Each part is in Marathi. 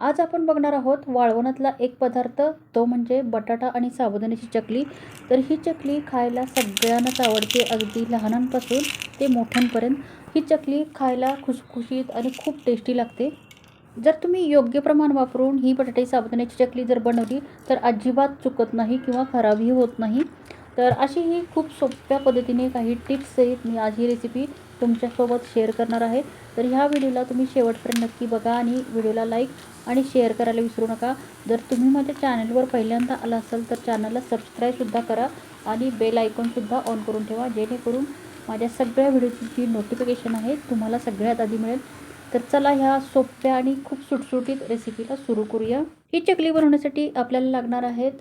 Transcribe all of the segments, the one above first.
आज आपण बघणार आहोत वाळवणातला एक पदार्थ तो म्हणजे बटाटा आणि साबुदाण्याची चकली. तर ही चकली खायला सगळ्यांनाच आवडते अगदी लहानांपासून ते मोठ्यांपर्यंत. ही चकली खायला खुसखुशीत आणि खूप टेस्टी लागते. जर तुम्ही योग्य प्रमाण वापरून ही बटाटे साबुदाण्याची चकली जर बनवली तर अजिबात चुकत नाही किंवा खराबही होत नाही. तर अशी ही खूप सोप्या पद्धतीने काही टिप्स सहित मी आज ही रेसिपी तुमच्यासोबत शेअर करणार आहे. तर ह्या व्हिडिओला तुम्ही शेवटपर्यंत नक्की बघा आणि व्हिडिओला लाईक आणि शेअर करायला विसरू नका. जर तुम्ही माझ्या चॅनलवर पहिल्यांदा आला असाल तर चॅनलला सबस्क्राईबसुद्धा करा आणि बेल आयकॉनसुद्धा ऑन करून ठेवा जेणेकरून माझ्या सगळ्या व्हिडिओची जी नोटिफिकेशन आहे तुम्हाला सगळ्यात आधी मिळेल. तर चला ह्या सोप्या आणि खूप सुटसुटीत रेसिपीला सुरू करूया. ही चकली बनवण्यासाठी आपल्याला लागणार आहेत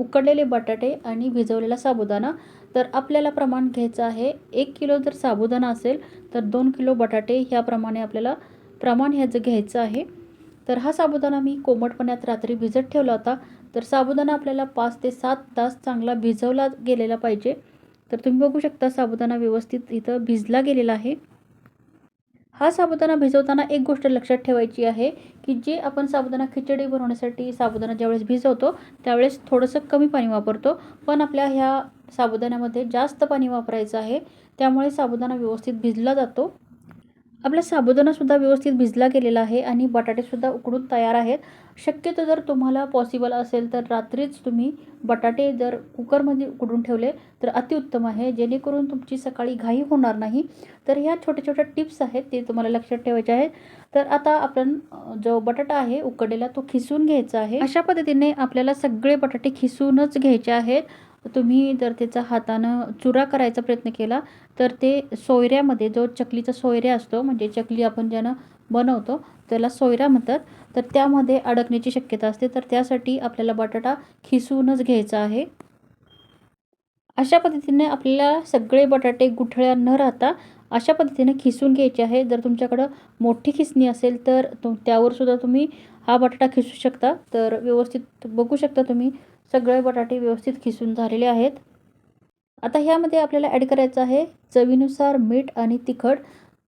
उकडलेले बटाटे आणि भिजवलेला साबुदाणा. तर आपल्याला प्रमाण घ्यायचं आहे एक किलो जर साबुदाणा असेल तर दोन किलो बटाटे ह्याप्रमाणे आपल्याला प्रमाण ह्याचं घ्यायचं आहे. तर हा साबुदाणा मी कोमट पाण्यात रात्री भिजत ठेवला होता. तर साबुदाणा आपल्याला पाच ते सात तास चांगला भिजवला गेलेला पाहिजे. तर तुम्ही बघू शकता साबुदाणा व्यवस्थित इथं भिजला गेलेला आहे. हा साबुदाणा भिजवताना एक गोष्ट लक्षात ठेवायची आहे की जे आपण साबुदाणा खिचडी बनवण्यासाठी साबुदाणा ज्यावेळेस भिजवतो त्यावेळेस थोडंसं कमी पाणी वापरतो. पण आपल्या ह्या साबुदाण्यामध्ये जास्त पाणी वापरायचं आहे त्यामुळे साबुदाणा व्यवस्थित भिजला जातो. आपला साबुदाणासुद्धा व्यवस्थित भिजला गेलेला आहे आणि बटाटेसुद्धा उकडून तयार आहेत. शक्यतो जर तुम्हाला पॉसिबल असेल तर रात्रीच तुम्ही बटाटे जर कुकरमध्ये उकडून ठेवले तर अतिउत्तम आहे. जेणेकरून तुमची सकाळी घाई होणार नाही. तर ह्या छोट्या छोट्या टिप्स आहेत ते तुम्हाला लक्षात ठेवायचे आहेत. तर आता आपण जो बटाटा आहे उकडलेला तो खिसून घ्यायचा आहे. अशा पद्धतीने आपल्याला सगळे बटाटे खिसूनच घ्यायचे आहेत. तुम्ही जर त्याचा हातानं चुरा करायचा प्रयत्न केला तर ते सोयऱ्यामध्ये जो चकलीचा सोयऱ्या असतो म्हणजे चकली आपण ज्यानं बनवतो त्याला सोयरा म्हणतात. तर त्यामध्ये अडकण्याची शक्यता असते. तर त्यासाठी आपल्याला बटाटा खिसूनच घ्यायचा आहे. अशा पद्धतीने आपल्याला सगळे बटाटे गुठळ्या न राहता अशा पद्धतीने खिसून घ्यायचे आहे. जर तुमच्याकडं मोठी खिसणी असेल तर तुम त्यावर सुद्धा तुम्ही हा बटाटा खिसू शकता. तर व्यवस्थित बघू शकता तुम्ही. सगळे बटाटे व्यवस्थित खिसून झालेले आहेत. आता ह्यामध्ये आपल्याला ॲड करायचं आहे चवीनुसार मीठ आणि तिखट.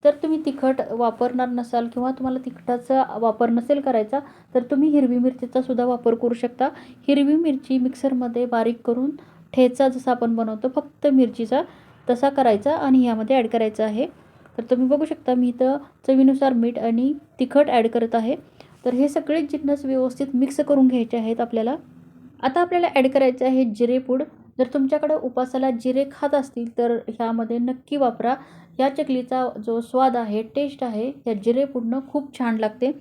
तर तुम्ही तिखट वापरणार नसाल किंवा तुम्हाला तिखटाचा वापर नसेल करायचा तर तुम्ही हिरवी मिरचीचा सुद्धा वापर करू शकता. हिरवी मिरची मिक्सरमध्ये बारीक करून ठेचा जसा आपण बनवतो फक्त मिरचीचा तसा करायचा आणि ह्यामध्ये ॲड करायचा आहे. तर तुम्ही बघू शकता मी इथं चवीनुसार मीठ आणि तिखट ॲड करत आहे. तर हे सगळे जिन्नस व्यवस्थित मिक्स करून घ्यायचे आहेत आपल्याला. आता आपल्याला ॲड करायचं आहे जिरेपूड जर तुमच्याकडं उपासाला जिरे खात असतील तर ह्यामध्ये नक्की वापरा. या चकलीचा जो स्वाद आहे टेस्ट आहे या जिरेपूडनं खूप छान लागते.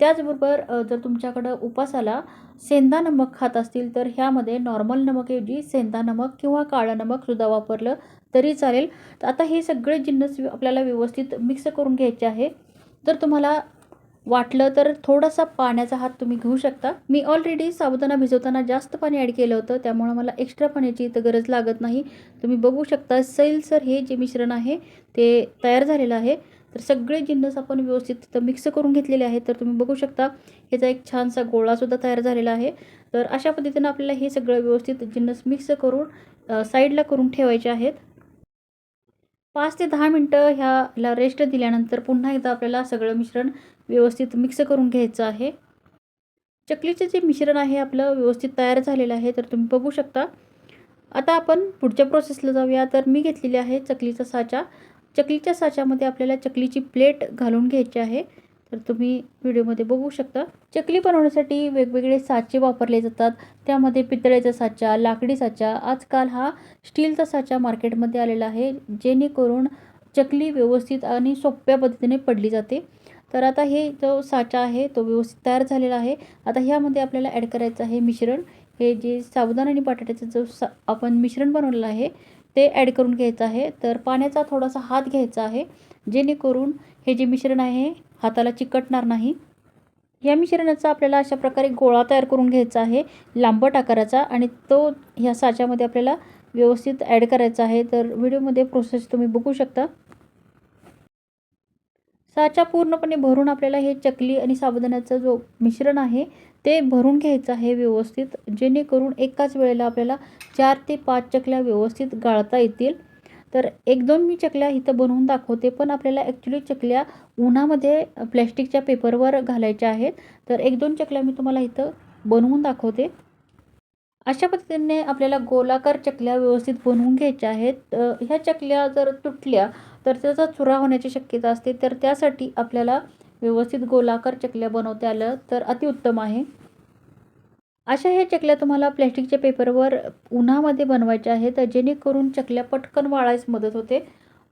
त्याचबरोबर जर तुमच्याकडं उपासाला सेंदा नमक खात असतील तर ह्यामध्ये नॉर्मल नमकऐवजी सेंदा नमक किंवा काळं नमकसुद्धा वापरलं तरी चालेल. तर आता हे सगळे जिन्नस आपल्याला व्यवस्थित मिक्स करून घ्यायचे आहे. जर तुम्हाला वाटलं तर थोडासा पाण्याचा हात तुम्ही घेऊ शकता. मी ऑलरेडी साबुदाणा भिजवताना जास्त पाणी ॲड केलं होतं त्यामुळं मला एक्स्ट्रा पाण्याची इथं गरज लागत नाही. तुम्ही बघू शकता सैलसर हे जे मिश्रण आहे ते तयार झालेलं आहे. तर सगळे जिन्नस आपण व्यवस्थित तिथं मिक्स करून घेतलेले आहेत. तर तुम्ही बघू शकता ह्याचा एक छानसा गोळासुद्धा तयार झालेला आहे. तर अशा पद्धतीनं आपल्याला हे सगळं व्यवस्थित जिन्नस मिक्स करून साईडला करून ठेवायचे आहेत. पाच ते दहा मिनटं ह्याला रेस्ट दिल्यानंतर पुन्हा एकदा आपल्याला सगळं मिश्रण व्यवस्थित मिक्स करून घ्यायचं आहे. चकलीचं जे मिश्रण आहे आपलं व्यवस्थित तयार झालेलं आहे तर तुम्ही बघू शकता. आता आपण पुढच्या प्रोसेसला जाऊया. तर मी घेतलेली आहे चकलीचा साचा. चकलीच्या साच्यामध्ये आपल्याला चकलीची प्लेट घालून घ्यायची आहे. तर तुम्ही व्हिडिओमध्ये बघू शकता. चकली बनवण्यासाठी वेगवेगळे साचे वापरले जातात. त्यामध्ये पितळेचा साचा लाकडी साचा आजकाल हा स्टीलचा साचा मार्केटमध्ये आलेला आहे जेणेकरून चकली व्यवस्थित आणि सोप्या पद्धतीने पडली जाते. तर आता हे जो साचा आहे तो व्यवस्थित तयार झालेला आहे. आता ह्यामध्ये आपल्याला ॲड करायचं आहे मिश्रण. हे जे साबुदाणा आणि बटाट्याचं जो सा आपण मिश्रण बनवलेलं आहे ते ॲड करून घ्यायचं आहे. तर पाण्याचा थोडासा हात घ्यायचा आहे जेणेकरून हे जे मिश्रण आहे हाताला चिकटणार नाही. या मिश्रणाचा आपल्याला अशा प्रकारे गोळा तयार करून घ्यायचा आहे लांबट आकाराचा. आणि तो ह्या साच्यामध्ये आपल्याला व्यवस्थित ॲड करायचा आहे. तर व्हिडिओमध्ये प्रोसेस तुम्ही बघू शकता. साचा पूर्णपणे भरून आपल्याला हे चकली आणि साबुदाण्याचं जो मिश्रण आहे ते भरून घ्यायचं आहे व्यवस्थित जेणेकरून एकाच वेळेला आपल्याला चार ते पाच चकल्या व्यवस्थित गाळता येतील. तर एक दोन मी चकल्या इथं बनवून दाखवते पण आपल्याला ॲक्च्युली चकल्या उन्हामध्ये प्लॅस्टिकच्या पेपरवर घालायच्या आहेत. तर एक दोन चकल्या मी तुम्हाला इथं बनवून दाखवते. अशा पद्धतीने आपल्याला गोलाकार चकल्या व्यवस्थित बनवून घ्यायच्या आहेत. ह्या चकल्या जर तुटल्या तर त्याचा चुरा होण्याची शक्यता असते. तर त्यासाठी आपल्याला व्यवस्थित गोलाकार चकल्या बनवता आलं तर अतिउत्तम आहे. अशा ह्या चकल्या तुम्हाला प्लॅस्टिकच्या पेपरवर उन्हामध्ये बनवायच्या आहेत जेणेकरून चकल्या पटकन वाळायस मदत होते.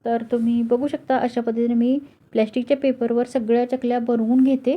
तर तुम्ही बघू शकता अशा पद्धतीने मी प्लॅस्टिकच्या पेपरवर सगळ्या चकल्या बनवून घेते.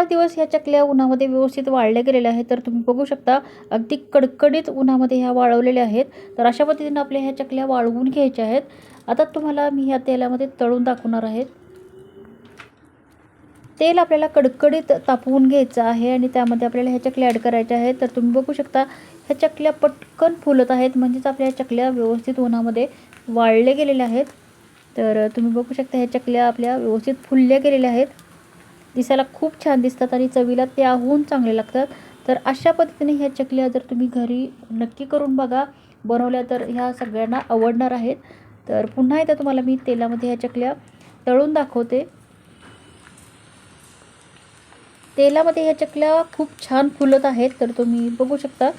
पाच दिवस ह्या चकल्या उन्हामध्ये व्यवस्थित वाळल्या गेलेल्या आहेत. तर तुम्ही बघू शकता अगदी कडकडीत उन्हामध्ये ह्या वाळवलेल्या आहेत. तर अशा पद्धतीनं आपल्या ह्या चकल्या वाळवून घ्यायच्या आहेत. आता तुम्हाला मी ह्या तेलामध्ये तळून दाखवणार आहेत तेल आपल्याला कडकडीत तापवून घ्यायचं आहे आणि त्यामध्ये आपल्याला ह्या चकल्या ॲड करायच्या आहेत. तर तुम्ही बघू शकता ह्या चकल्या पटकन फुलत आहेत. म्हणजेच आपल्या चकल्या व्यवस्थित उन्हामध्ये वाळले गेलेल्या आहेत. तर तुम्ही बघू शकता ह्या चकल्या आपल्या व्यवस्थित फुलल्या गेलेल्या आहेत. दिसायला खूप छान दिसतात आणि चवीला त्याहून चांगले लागतात. तर अशा पद्धतीने ह्या चकल्या जर तुम्ही घरी नक्की करून बघा बनवल्या तर ह्या सगळ्यांना आवडणार आहेत. तर पुन्हा एकदा तुम्हाला मी तेलामध्ये ह्या चकल्या तळून दाखवते. तेलामध्ये ह्या चकल्या खूप छान फुलत आहेत तर तुम्ही बघू शकता.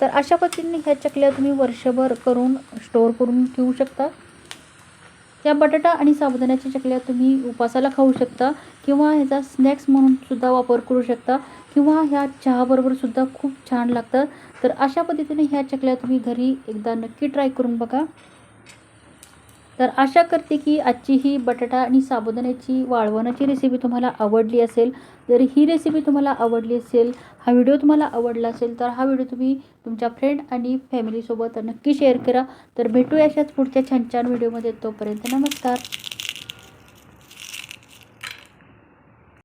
तर अशा पद्धतीने ह्या चकल्या तुम्ही वर्षभर करून स्टोअर करून ठेवू शकता. या बटाटा आणि साबुदाण्याच्या चकल्या तुम्ही उपासाला खाऊ शकता किंवा ह्याचा स्नॅक्स म्हणून सुद्धा वापर करू शकता किंवा ह्या चहाबरोबर सुद्धा खूप छान लागतात. तर अशा पद्धतीने ह्या चकल्या तुम्ही घरी एकदा नक्की ट्राय करून बघा. तर आशा करते की आजची ही बटाटा आणि साबुदाण्याची वाळवणाची रेसिपी तुम्हाला आवडली असेल. जर ही रेसिपी तुम्हाला आवडली असेल हा व्हिडिओ तुम्हाला आवडला असेल तर हा व्हिडिओ तुम्ही तुमच्या फ्रेंड आणि फॅमिलीसोबत नक्की शेअर करा. तर भेटूया अशाच पुढच्या छान छान व्हिडिओमध्ये तोपर्यंत नमस्कार.